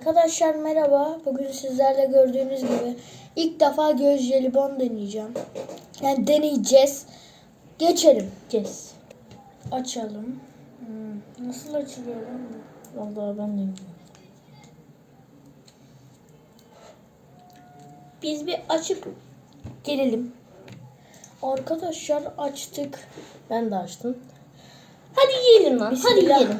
Arkadaşlar merhaba. Bugün sizlerle gördüğünüz gibi ilk defa göz jelibon deneyeceğim. Yani deneyeceğiz. Geçelim. Kes. Açalım. Hmm, Nasıl açılıyor lan bu? Vallahi ben de bilmiyorum. Biz bir açıp gelelim. Arkadaşlar açtık. Ben de açtım. Hadi yiyelim lan. Hadi yiyelim.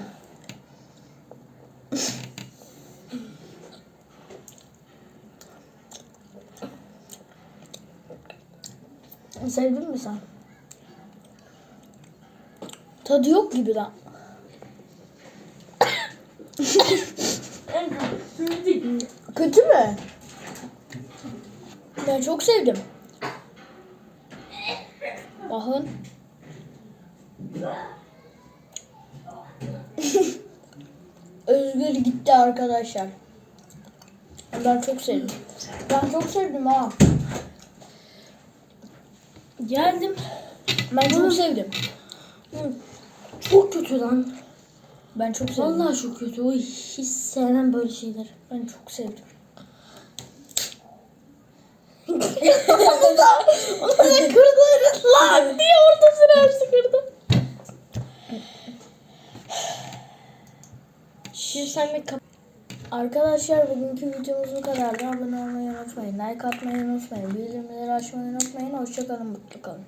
Sevdin mi sen? Tadı yok gibi lan. Kötü mü? Ben çok sevdim. Bakın. Özgür gitti arkadaşlar. Ben çok sevdim. Ben çok sevdim ha. Geldim. Ben çok sevdim. Çok kötü lan. Ben çok sevdim. Vallahi çok kötü. Oy, hiç sevmem böyle şeyler. Ben çok sevdim. Onu da kırdı lan diye ortasını hepsi kırdı. Şimdi sen bir kap... Arkadaşlar bugünkü videomuz bu kadardı. Abone olmayı unutmayın. Like atmayı unutmayın. Bildirimleri açmayı unutmayın. Hoşçakalın. Mutlu kalın.